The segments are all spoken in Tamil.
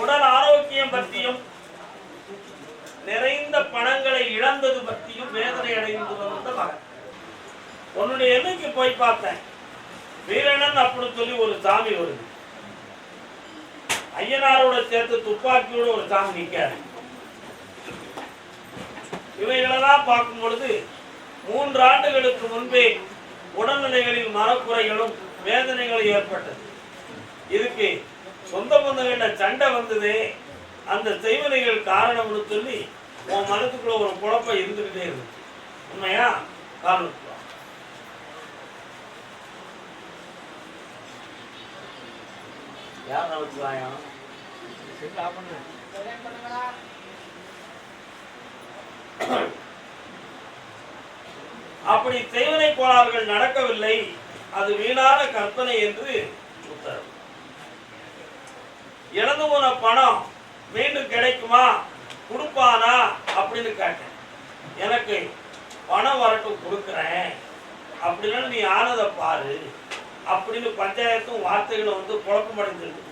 உடல் ஆரோக்கியம் பற்றியும் நிறைந்த பணங்களை இழந்தது பற்றியும் வேதனை அடைந்து வந்த மகன். உன்னுடைய எண்ணுக்கு போய் பார்த்தேன். வீரனன் அப்படின்னு சொல்லி ஒரு சாமி வருது. ஐயனாரோட சேர்த்து துப்பாக்கியோட ஒரு சாமி நிக்காரு இவைகளெல்லாம் பார்க்கும் பொழுது மூன்று ஆண்டுகளுக்கு முன்பே உடல்நிலைகளில் மரக்குறைகளும் வேதனைகளும் ஏற்பட்டது. இதுக்கு சொந்த பந்தங்கள்ல சண்டை வந்ததே. அந்த செய்வனைகள் காரணம்னு சொல்லி உன் மனசுக்குள்ள ஒரு குழப்பம் இருந்துகிட்டே இருந்துச்சு உண்மையா? காரணம். யார் நமச்சிவாயம் அப்படி செய்வனை கோளாறுகள் நடக்கவில்லை. அது வீணான கற்பனை என்று உத்தரவு. இழந்து போன பணம் மீண்டும் கிடைக்குமா? கொடுப்பானா? அப்படின்னு கேட்டேன். எனக்கு பணம் வரட்டும் கொடுக்குறேன். அப்படின்னா நீ ஆனதை பாரு. அப்படின்னு பஞ்சாயத்தும் வார்த்தைகளும் வந்து குழப்பமடைஞ்சிருக்கு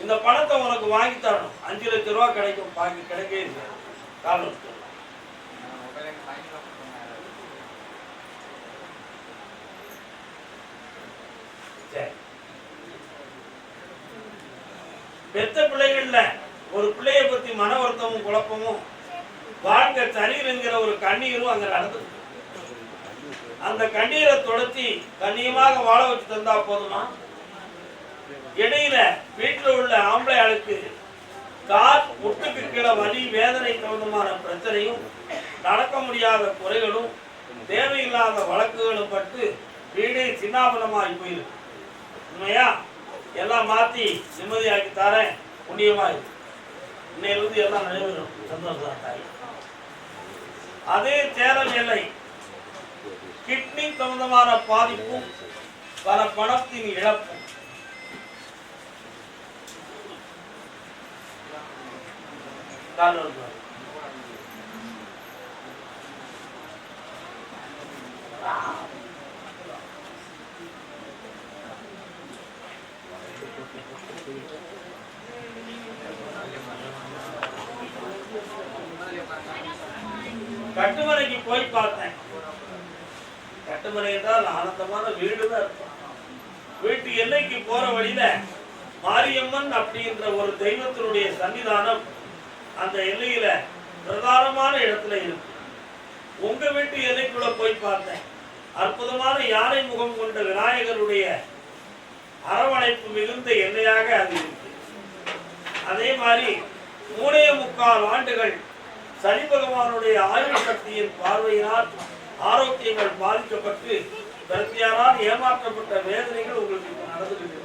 இந்த பணத்தை உனக்கு வாங்கி தரணும் அஞ்சு லட்ச ரூபா கிடைக்கும். பாக்கி கிடைக்கவே இல்லை. காரணம் பெத்த பிள்ளைகள்ல ஒரு பிள்ளைய பத்தி மன வருத்தமும் குழப்பமும் வாழ்க்கை சரியில்லைங்கிற ஒரு கண்ணீரும் அங்க நடந்தது அந்த கண்ணீரை தொடர்த்தி கண்ணியமாக வாழ வச்சு தந்தா போதுமா? இடையில வீட்டில் உள்ள ஆம்பளை ஆளுக்கு கால் முட்டுக்கு கீழே வலி வேதனை சம்பந்தமான பிரச்சனையும் நடக்க முடியாத குறைகளும் தேவையில்லாத வழக்குகளும் பட்டு வீடே சின்னாபலமாகி போயிருக்கு. உண்மையா? எல்லாம் மாற்றி நிம்மதியாக்கி தாரேன். புண்ணியமாக இருக்கு இன்னையிலிருந்து எல்லாம் நடைபெறும் சந்தோஷம் தாய். அதே தேரல் எல்லை. கிட்னி சம்பந்தமான பாதிப்பும் பல பணத்தின் இழப்பும். காரணம் கட்டுமனைக்கு போய் பார்த்தேன். கட்டுமனை என்றால் ஆனந்தமான வீடுதான் இருக்கும். வீட்டு எல்லைக்கு போற வழியில மாரியம்மன் அப்படின்ற ஒரு தெய்வத்தினுடைய சன்னிதானம் அந்த எல்லையில பிரதானமான இடத்துல இருக்கு. உங்க வீட்டு எல்லைக்குள்ள போய் பார்த்தேன். அற்புதமான யானை முகம் கொண்ட விநாயகருடைய அரவணைப்பு மிகுந்த எல்லையாக அது இருக்கு அதே மாதிரி மூணே முக்கால் ஆண்டுகள் சனி பகவானுடைய ஆயுள் சக்தியின் பார்வையினால் ஆரோக்கியங்கள் பாதிக்கப்பட்டு பிரத்தியாரால் ஏமாற்றப்பட்ட வேதனைகள் உங்களுக்கு இப்போ நடந்துகிட்டு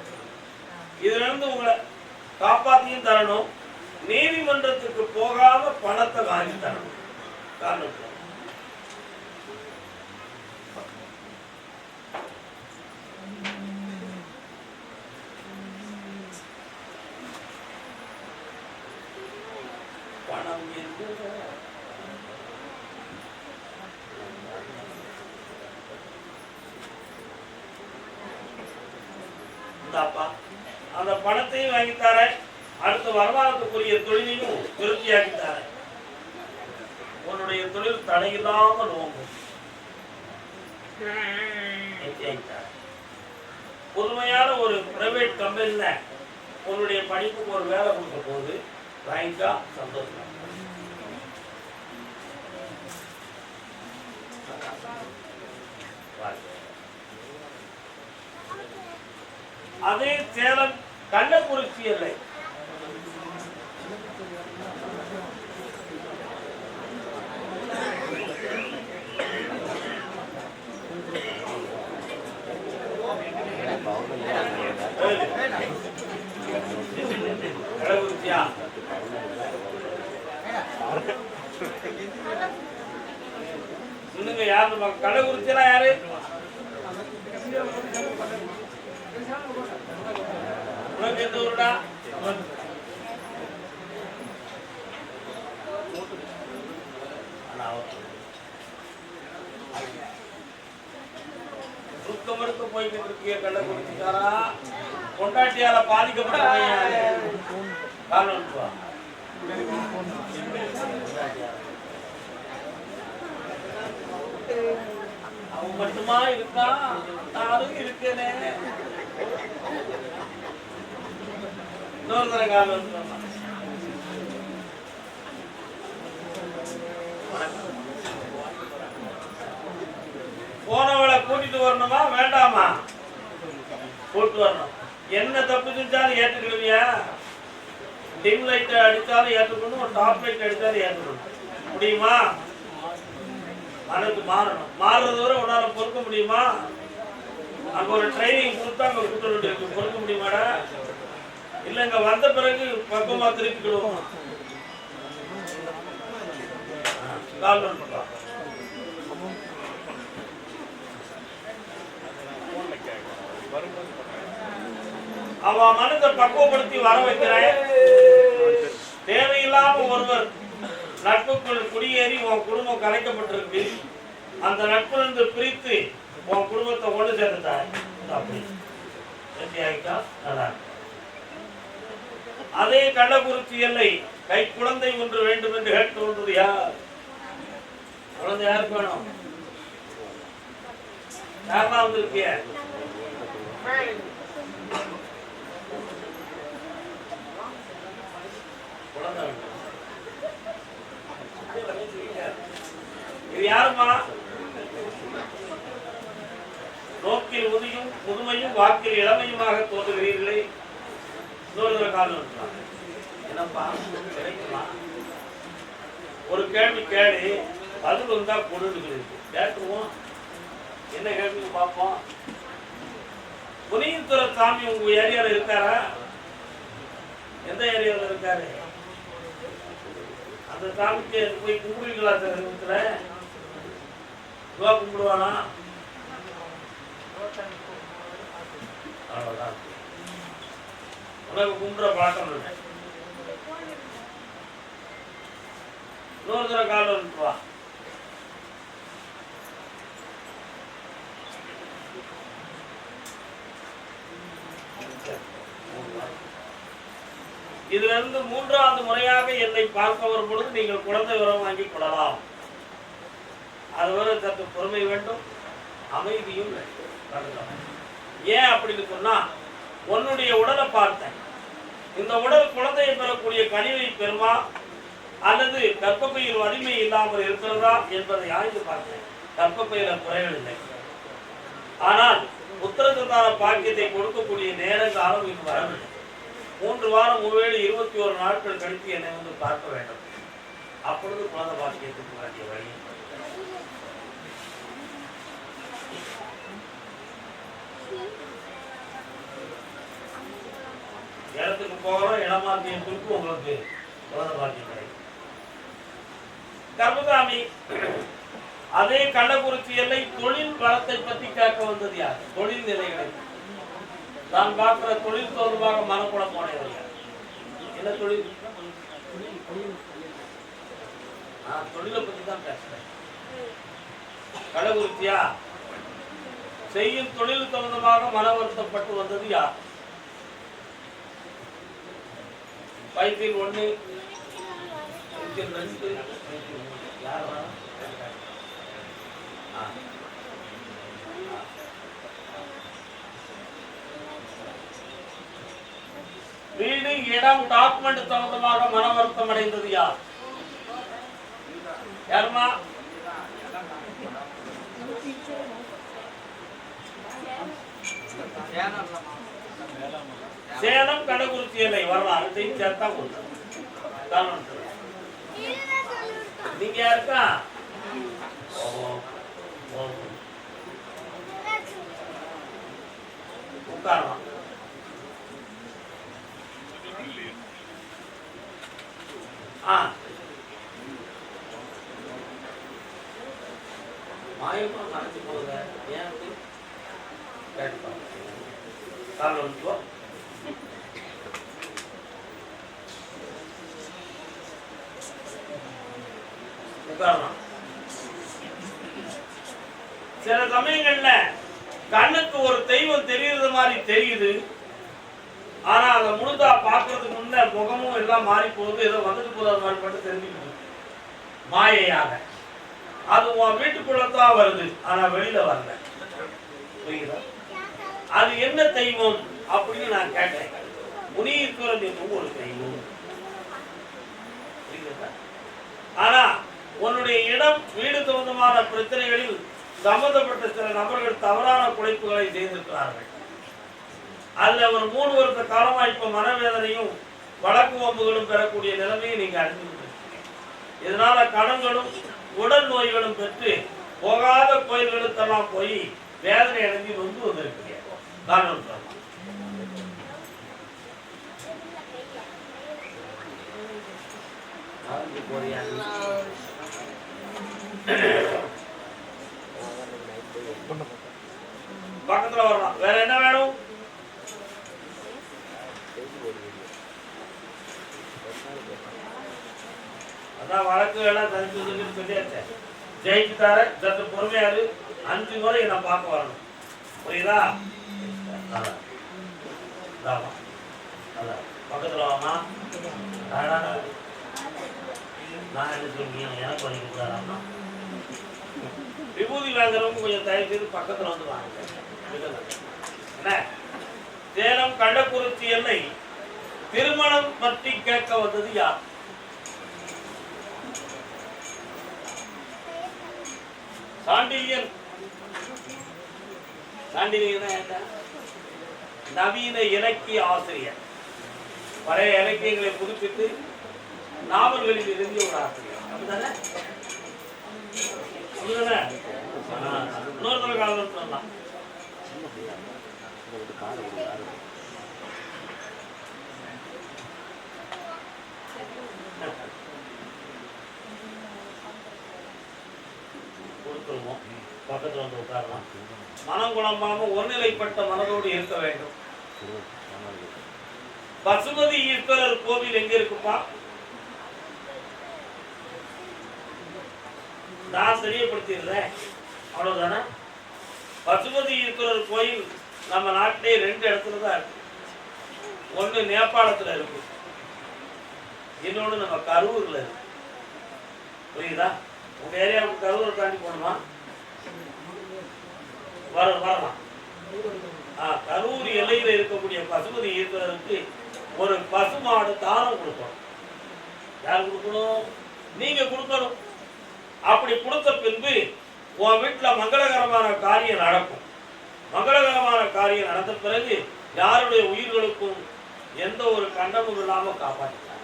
இதிலிருந்து உங்களை காப்பாத்தியும் தரணும். நீதிமன்றத்துக்கு போகாம பணத்தை வாங்கி தரணும். காரணம் சொல்றேன். பணம் என்பது இந்தாப்பா அந்த பணத்தையும் வாங்கி தரேன். அடுத்த வருமானத்துக்குரிய தொழிலையும் திருப்தியாக்கி தரேன். உன்னுடைய தொழில் தடையில்லாம நோங்கும் நிச்சயம் புதுமையான ஒரு பிரைவேட் கம்பெனில உன்னுடைய படிப்புக்கு ஒரு வேலை கொடுக்க போது வாங்கிக்கா சந்தோஷம் வாழ்க. அதே சேலம் கள்ளக்குறிச்சி எல்லை. கள்ளக்குறிச்சியா? சொல்லுங்க யாரு கள்ளக்குறிச்சியெல்லாம் யாரு உனக்கு எந்த ஊருடா முழுக்க முழுக்க போய்கிட்டு இருக்கிய அவன் மட்டுமா இருக்கான் நானும் இருக்கேனே இன்னொரு தடவை காரணம் சொன்னான் போனவளை கூட்டிட்டு வரணுமா வேண்டாமா? கூட்டு வரணும். என்ன தப்பு செஞ்சாலும் ஏற்றுக்கிடுவியா டிம் லைட் அடிச்சாலும் ஏற்றுக்கணும் ஒரு டாப் லைட் அடித்தாலும் ஏற்றுக்கணும் முடியுமா? மனது மாறணும். மாறுறது வரை உன்னால பொறுக்க முடியுமா? அங்க ஒரு ட்ரைனிங் கொடுத்தா அங்க கூட்டணும் இருக்கு. பொறுக்க முடியுமாடா? இல்ல இங்க வந்த பிறகு பக்கமா திருப்பிக்கிடுவோம் கால் பண்ணலாம். அவன் மனதை பக்குவப்படுத்தி வர வைக்கிறேன். தேவையில்லாம ஒருவர் நட்புக்குள் குடியேறி உன் குடும்பம் கலைக்கப்பட்டிருக்கு. அந்த நட்பிலிருந்து பிரித்து உன் குடும்பத்தை ஒன்று சேர்ந்துட்டாய் அப்படி. நல்லா அதே கள்ளக்குறிச்சி எல்லை கை குழந்தை ஒன்று வேண்டும் என்று கேட்டு வந்தது யார்? குழந்தை யாருக்கு வேணும்? யாரெல்லாம் வந்திருக்கிய குழந்தை வேணும். இது யாருமா நோக்கில் உதியும் புதுமையும் வாக்கில் இளமையுமாக தோன்றுகிறீர்களே. இன்னொரு காரணம் என்னப்பா? கிடைக்குமா? ஒரு கேள்வி கேடு பதில் வந்தா கொடுக்குது கேட்டுருவோம் என்ன கேள்வி பார்ப்போம். புனியத்துறை சாமி உங்க ஏரியாவில் இருக்காரா? எந்த ஏரியாவில் இருக்காரு? அந்த சாமிக்கு போய் கும்பிடுவீங்களா சமீபத்தில் ரூபா கும்பிடுவானா? அவ்வளோதான் உனக்கு கும்பிட்ற பழக்கம் இல்லை. இன்னொரு தடவை கால் வந்துட்டு வா. இதுல இருந்து மூன்றாவது முறையாக என்னை பார்ப்பவர் பொழுது நீங்கள் குழந்தை விவரம் வாங்கி கொள்ளலாம். அதுவரை சற்று பொறுமை வேண்டும் அமைதியும் வேண்டும். ஏன் அப்படின்னு சொன்னா உன்னுடைய உடலை பார்த்தேன். இந்த உடல் குழந்தையை பெறக்கூடிய கனிவை பெறுமா? அல்லது கர்ப்பப்பையில் வலிமை இல்லாமல் இருக்கிறதா என்பதை ஆய்ந்து பார்த்தேன். கர்ப்பப்பையில குறைகள் இல்லை. ஆனால் உத்தரசந்தான பாக்கியத்தை கொடுக்கக்கூடிய நேர காலம் வரவில்லை. மூன்று வாரம் ஒருவேளை இருபத்தி ஒரு நாட்கள் கழித்து என்னை வந்து பார்க்க வேண்டும். அப்பொழுது குழந்தை பாக்கியத்துக்கு வேண்டிய வழி இடத்துக்கு போகிறோம் இடமாத்தியத்திற்கு உங்களுக்கு குழந்தை பாக்கியம் கிடைக்கும் அதே கள்ளக்குறிச்சி எல்லை தொழில் வளத்தை பற்றி கேட்க வந்தது யார்? தொழில் நிலைகளை நான் பார்க்கிற தொழில் தொடர்பாக மனக்குழப்பம் அடைவது என்ன தொழில்? ஆ, தொழிலை பத்தி தான் பேசுறேன். கள்ளக்குறிச்சியா செய்யும் தொழில் தொடர்பாக மன வருத்தப்பட்டு வந்தது யார்? வயிற்றில் ஒன்று வயிற்றில் ரெண்டு. வயிற்றில் யார் வரா? ஆ. வீடு இடம் டாக்குமெண்ட் சம்பந்தமாக மன வருத்தம் அடைந்தது யார்? யாருமா சேலம் கடகுறிச்சி எல்லை வரலாம் அதையும் சேர்த்தா ஒன்று நீங்க யாருக்கா? உட்காரலாம் ஆ மாயமா மறைச்சு ஏன் அப்படி கேட்டுப்பாங்க காரணம் உட்காரலாம் சில சமயங்கள்ல கண்ணுக்கு ஒரு தெய்வம் தெரியுறது மாதிரி தெரியுது. ஆனா அதை முழுதா முகமும் எல்லாம் மாறி போகுது. ஏதோ வந்துட்டு போதாத மாதிரி மட்டும் தெரிஞ்சுக்கிட்டு. மாயையாக. அது உன் வீட்டுக்குள்ளதான் வருது. ஆனா வெளியில வரல. புரியுதா? அது என்ன தெய்வம் அப்படின்னு நான் கேட்டேன். முனீஸ்வரன் என்னும் ஒரு தெய்வம். ஆனா உன்னுடைய இடம் வீடு சம்பந்தமான பிரச்சனைகளில் சம்பந்தப்பட்ட சில நபர்கள் தவறான குழைப்புகளை செய்திருக்கிறார்கள். அதுல ஒரு மூணு வருஷ காலமா இப்ப மனவேதனையும் வழக்கு வம்புகளும் பெறக்கூடிய நிலைமையை நீங்க அடைஞ்சுக்கிட்டு இதனால கடன்களும் உடல் நோய்களும் பெற்று போகாத கோயில்களுக்கெல்லாம் போய் வேதனை அடைஞ்சு வந்து வந்திருக்கீங்க காரணம் சொல்லலாம் பக்கத்துல வரலாம் வேற என்ன வேணும் அதான் வழக்கு எல்லாம் தனிச்சு வந்துட்டு சொல்லியாச்சு ஜெயிச்சு தர சற்று பொறுமையாரு அஞ்சு முறை நான் பார்க்க வரணும். புரியுதா? அதான். பக்கத்துல வாமா நான் என்ன சொல்றீங்க? எனக்கு வலிக்கிறாராமா விபூதி வாங்குறவங்க கொஞ்சம் தயவு செய்து பக்கத்துல வந்து வாங்க. என்ன? சேலம் கள்ளக்குறிச்சி எல்லை திருமணம் பற்றி கேட்க வந்தது யார்? சாண்டில்யன் சாண்டில்யன் என்ன? நவீன இலக்கிய ஆசிரியர். பழைய இலக்கியங்களை புதுப்பித்து நாவல்களில் எழுதிய ஒரு ஆசிரியர். அப்படிதானே அப்படிதானே ஆ, இன்னொரு காலம் சொல்லலாம். கொடுத்துருவோம். பக்கத்தில் வந்து உட்காரலாம். மனம் குழம்பாம ஒருநிலைப்பட்ட மனதோடு இருக்க வேண்டும். பசுமதி ஈஸ்வரர் கோவில் எங்க இருக்குப்பா? நான் தெரியப்படுத்திடுறேன். அவ்வளவுதானே? பசுமதி ஈஸ்வரர் கோயில் நம்ம நாட்டிலே ரெண்டு இடத்துல தான் இருக்கு. ஒண்ணு நேபாளத்துல இருக்கு. இன்னொன்று நம்ம கரூர்ல இருக்கு. புரியுதா? உங்க ஏரியாவுக்கு கரூர் தாண்டி போகணுமா? வர வரலாம். ஆ, கரூர் எல்லையில் இருக்கக்கூடிய பசுமதி ஈஸ்வரருக்கு ஒரு பசுமாடு தானம் கொடுக்கணும். யார் கொடுக்கணும்? நீங்க கொடுக்கணும். அப்படி கொடுத்த பின்பு உன் வீட்டில் மங்களகரமான காரியம் நடக்கும். மங்களகரமான காரியம் நடந்த பிறகு யாருடைய உயிர்களுக்கும் எந்த ஒரு கண்டமும் இல்லாமல் காப்பாற்றினார்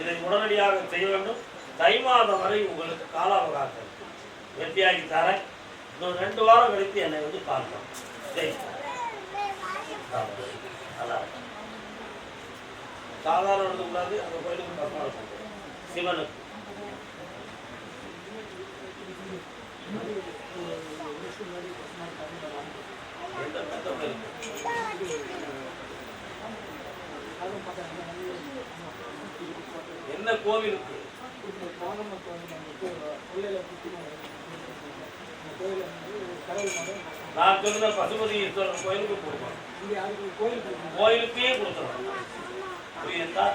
இதை உடனடியாக செய்ய வேண்டும். தை மாதம் வரை உங்களுக்கு கால அவகாசம் இருக்கு. வெற்றியாகி தரேன் இன்னும் ரெண்டு வாரம் கழித்து என்னை வந்து பார்க்கணும் சரி நல்லா இருக்கு. சாதாரண எழுதக்கூடாது அந்த கோயிலுக்கு பக்கமாக இருக்கும் சிவனுக்கு எந்த பக்கத்துல இருக்கு? என்ன கோவிலுக்கு நான் சொன்ன பசுபதி ஈஸ்வரன் கோயிலுக்கு கொடுக்கணும் கோயிலுக்கே கொடுக்கணும் புரியுதா?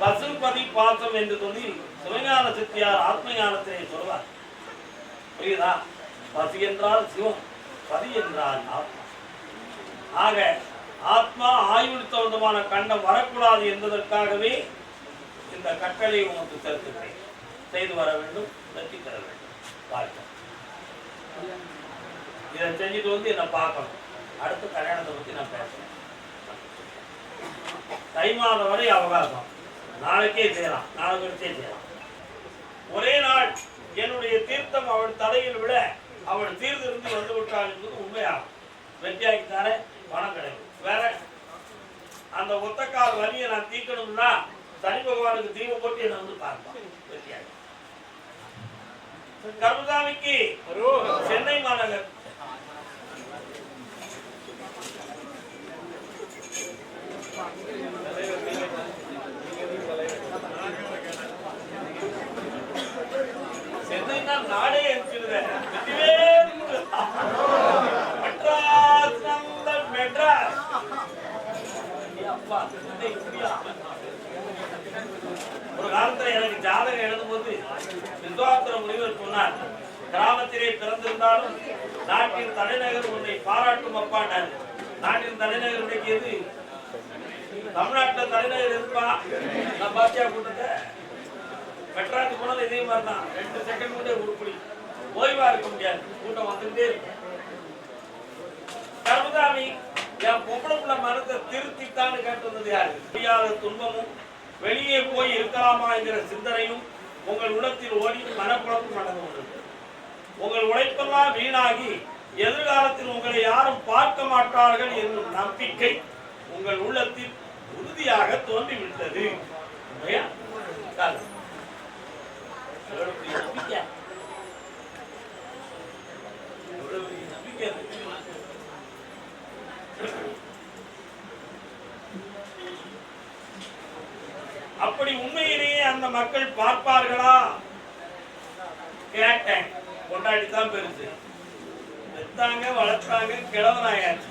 பசுபதி பாசம் என்று சொல்லி சிவஞான சித்தியார் ஆத்ம ஞானத்தை சொல்வார். புரியுதா? பசு என்றால் சிவம் பதி என்றால் ஆத்மா. ஆக ஆத்மா ஆயுள் சம்பந்தமான கண்டம் வரக்கூடாது என்பதற்காகவே இந்த கட்டளை உனக்கு செலுத்துகிறேன் செய்து வர வேண்டும் வெற்றி பெற வேண்டும். வாழ்க்கை இதை செஞ்சுட்டு வந்து என்னை பார்க்கணும். அடுத்து கல்யாணத்தை பற்றி நான் பேசுறேன். தை மாதம் வரை அவகாசம். நாளைக்கே செய்யலாம். நாளை கழிச்சே செய்யலாம். ஒரே நாள் என்னுடைய தீர்த்தம் அவள் தலையில் விட அவள் தீர்த்திருந்து வந்து விட்டாள் என்பது உண்மையாகும். வெற்றியாக்கி பணம் கிடைக்கும். வேற அந்த ஒத்தக்கால் வரியை நான் தீர்க்கணும்னா சனி பகவானுக்கு தீபம் போட்டு என்னை வந்து பார்ப்பான். வெற்றியாகி கருமசாமிக்கு சென்னை மாநகர். சென்னைனா நாடே இருக்கிறேன் ஒரு காலத்துல எனக்கு ஜாதகம் எழுதும் போது வித்வாத்திர முனிவர் சொன்னார். கிராமத்திலே பிறந்திருந்தாலும் நாட்டின் தலைநகர் உன்னை பாராட்டும் அப்பாண்டாரு நாட்டின் தலைநகர் உடைக்கியது தமிழ்நாட்டில் தலைநகர் இருப்பா நான் பாத்தியா கூட்டத்தை? மெட்ராஸ் போனது இதே மாதிரி தான் ரெண்டு செகண்ட் கூட உருப்படி ஓய்வா இருக்க முடியாது. கூட்டம் வந்துட்டே இருக்கும். தர்மகாமி என் பொம்பளைக்குள்ள மனத்தை திருத்தித்தான்னு கேட்டது யாரு? முடியாத துன்பமும் வெளியே போய் இருக்கலாமா என்கிற சிந்தனையும் உங்கள் உள்ளத்தில் ஓடி மனக்குழப்பம் நடந்து கொண்டிருக்கு. உங்கள் உழைப்பெல்லாம் வீணாகி எதிர்காலத்தில் உங்களை யாரும் பார்க்க மாட்டார்கள் என்னும் நம்பிக்கை உங்கள் உள்ளத்தில் உறுதியாக தோன்றிவிட்டது. நம்பிக்கை? நம்பிக்கை அப்படி உண்மையிலேயே அந்த மக்கள் பார்ப்பார்களா? கேட்டேன். கொண்டாடி தான் பெருசு பெத்தாங்க வளர்த்தாங்க கிழவனாயாச்சு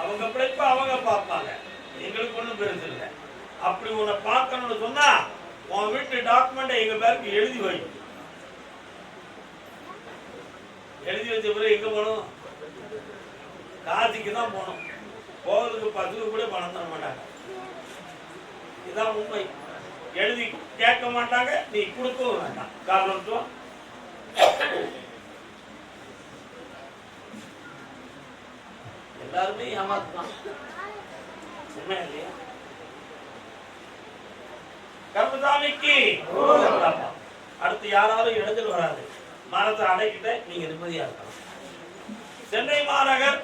அவங்க பிழைப்ப அவங்க பார்ப்பாங்க. எங்களுக்கு ஒண்ணும் பெருசு இல்லை. அப்படி உன்னை பார்க்கணும்னு சொன்னா உன் வீட்டு டாக்குமெண்ட் எங்க பேருக்கு எழுதி வை. எழுதி வச்ச பிறகு எங்க போகணும்? காசிக்கு தான் போகணும். போகிறதுக்கு பத்துக்கு கூட பணம் தர மாட்டாங்க. இதான் உண்மை. எழுதி கேட்க மாட்டாங்க நீ கொடுக்கவும் வேண்டாம். காரணத்துவம் எல்லாருமே ஏமாத்தான் உண்மை இல்லையா? கர்மசாமிக்கு அடுத்து யாராலும் இடத்தில் வராது. மரத்தை அடைக்கிட்ட நீங்க நிம்மதியா இருக்கலாம். சென்னை மாநகர்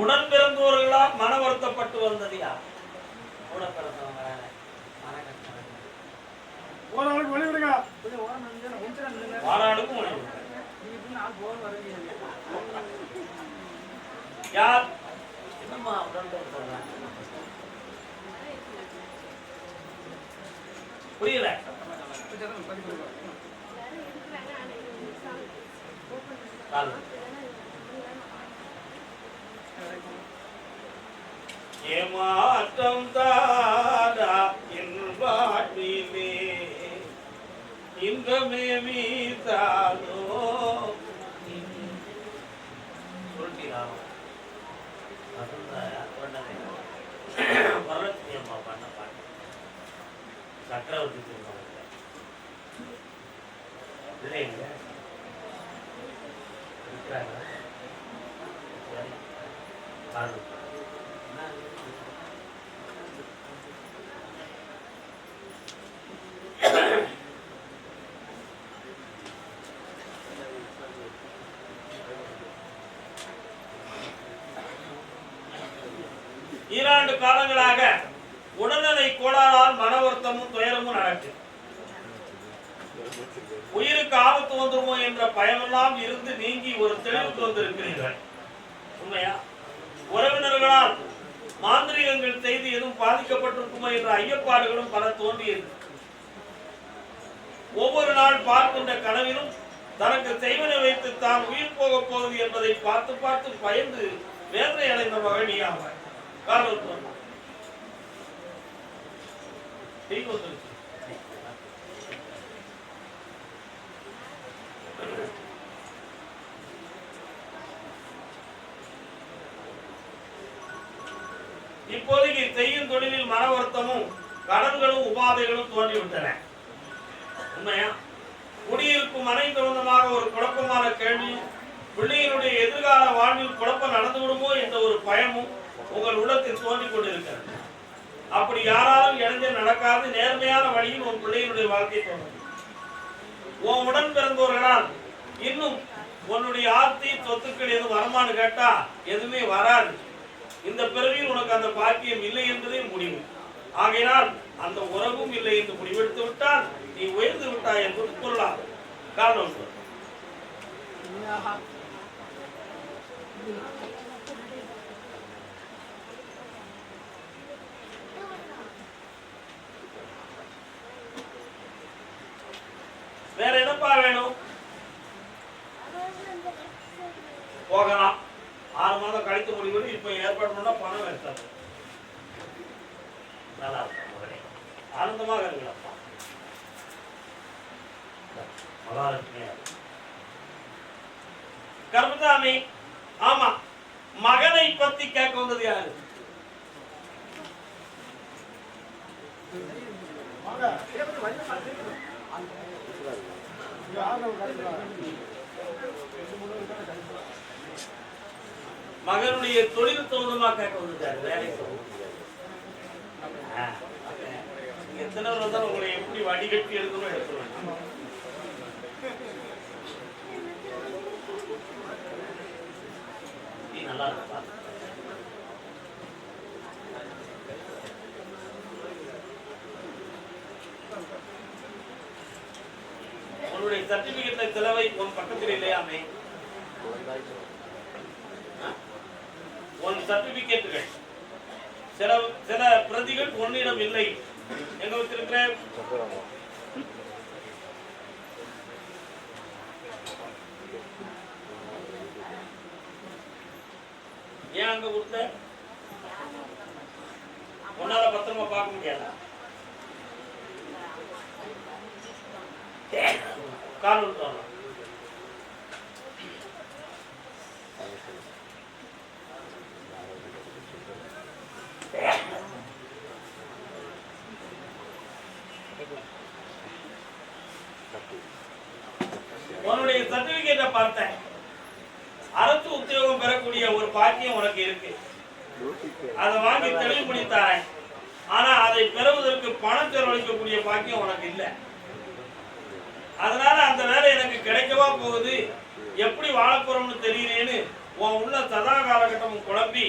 உடன் பிறந்தோர்களா மன வருத்தப்பட்டு வந்தது யார்? உடன் பிறந்தவங்க மனக்கஷ்டம். ஒரு ஆளுக்கு வழி விடுங்க கொஞ்சம் ஓரம் நில்லுங்க, நான் கொஞ்ச நேரம் நில்லுங்க. வாராடுக்கும் உணவு நீங்க இப்படி நாலு போர் வரீங்க. யார் என்னம்மா உடன் பிறந்தவங்க புரியல கொஞ்ச நேரம் பதி கொடுங்க. கால். ஏமாற்றம் தாரா என் வாழ்விலே. இன்பமே மீதாலோ வரலட்சுமி அம்மா பண்ண பாட்டு. சக்கரவர்த்தி திருமணத்தில் பிள்ளைங்க இருக்கிறாங்க பாருங்க. வந்துருமோ என்ற பயமெல்லாம் இருந்து நீங்கி ஒரு தெளிவுக்கு வந்திருக்கிறீர்கள். உண்மையா? உறவினர்களால் மாந்திரிகங்கள் செய்து எதுவும் பாதிக்கப்பட்டிருக்குமோ என்ற ஐயப்பாடுகளும் பல தோன்றியது. ஒவ்வொரு நாள் பார்க்கின்ற கனவிலும் தனக்கு செய்வனை வைத்து தான் உயிர் போக போகுது என்பதை பார்த்து பார்த்து பயந்து வேதனை அடைந்த மகனியாக நீ ஆவாய். காரணம் இப்போதைக்கு செய்யும் தொழிலில் மன வருத்தமும் கடன்களும் உபாதைகளும் தோன்றிவிட்டன. உண்மையா? குடியிருக்கும் மனை சம்பந்தமாக ஒரு குழப்பமான கேள்வி. பிள்ளையினுடைய எதிர்கால வாழ்வில் குழப்பம் நடந்து விடுமோ என்ற ஒரு பயமும் உங்கள் உள்ளத்தில் தோன்றிக் கொண்டிருக்கிறது. அப்படி யாராலும் இடைஞ்சல் நடக்காது நேர்மையான வழியில் உன் பிள்ளையினுடைய வாழ்க்கை தோன்றும். உன் உடன் பிறந்தவர்களால் இன்னும் உன்னுடைய ஆர்த்தி சொத்துக்கள் எதுவும் வருமானு கேட்டா எதுவுமே வராது. இந்த பிறவியில் உனக்கு அந்த பாக்கியம் இல்லை என்பதே முடிவு. ஆகையினால் அந்த உறவும் இல்லை என்று முடிவெடுத்து விட்டால் நீ உயர்ந்து விட்டாய் என்பது பொருளாகும். காரணம் வேற என்னப்பா வேணும்? போகலாம். ஆறு மாதம் கழித்து முடிவு இப்ப ஏற்பாடு பண்ணா பணம் எடுத்தாரு நல்லா இருக்கும் ஆனந்தமாக சாந்தமாக இருக்கிறப்பா மகாலட்சுமி கர்மதாமி ஆமா மகனை பத்தி கேட்க வந்தது யாரு? மகன் மகனுடைய தொழில் தகுந்தமா கேட்க வந்துட்டாரு வேலை எத்தனை வந்தாலும் உங்களை எப்படி வடிகட்டி எடுக்கணும் எடுக்கணும் நீ நல்லா இருப்பா உன்னுடைய சர்டிபிகேட்ல செலவை உன் பக்கத்தில் இல்லையாமே? உன் சர்டிபிகேட்டுகள் சில சில பிரதிகள் உன்னிடம் இல்லை. எங்க வச்சிருக்கிற? ஏன் அங்க கொடுத்த? உன்னால பத்திரமா பார்க்க முடியாதா? கால் விட்டு வரலாம் உன்னுடைய சர்டிபிகேட்டை பார்த்தேன். அரசு உத்தியோகம் பெறக்கூடிய ஒரு பாக்கியம் உனக்கு இருக்கு. அதை வாங்கி தெளிவுபடுத்தி ஆனா அதை பெறுவதற்கு பணம் செலவழிக்கக்கூடிய பாக்கியம் உனக்கு இல்லை. அதனால அந்த வேலை எனக்கு கிடைக்கவா போகுது? எப்படி வாழப்போறோம்னு தெரியலேன்னு உன் உள்ள சதா காலகட்டமும் குழம்பி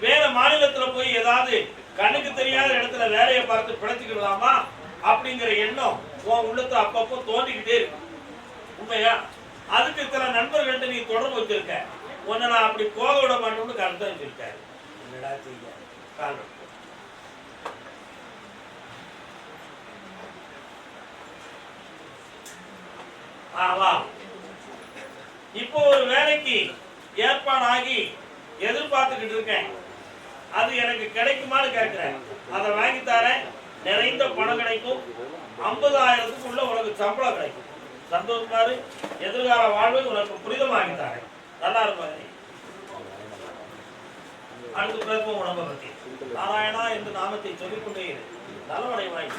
வேற மாநிலத்துல போய் ஏதாவது கண்ணுக்கு தெரியாத இடத்துல வேலையை பார்த்து பிழைச்சிக்கலாமா அப்படிங்கிற எண்ணம் உன் உள்ளத்தை அப்பப்போ தோண்டிக்கிட்டே இருக்கு. உண்மையா? அதுக்கு சில நண்பர்கள்ட்ட நீ தொடர்பு வச்சிருக்க. உன்னை நான் அப்படி போக விட மாட்டோம்னு கருத்து வச்சிருக்காரு என்னடா காரணம். ஆவா. இப்போ ஒரு வேலைக்கு ஏற்பாடாகி எதிர்பார்த்துக்கிட்டு இருக்கேன். அது எனக்கு கிடைக்குமான்னு கேட்கிறேன். அதை வாங்கி தரேன் நிறைந்த பணம் கிடைக்கும். ஐம்பதாயிரத்துக்குள்ள உனக்கு சம்பளம் கிடைக்கும். சந்தோஷமாரு எதிர்கால வாழ்வை உனக்கு புரிதமாகி தரேன். நல்லா இருப்பாரு அடுத்து பிரதம உணவை பத்தி நாராயணா என்று நாமத்தை சொல்லிக்கொண்டே இரு. வாங்கி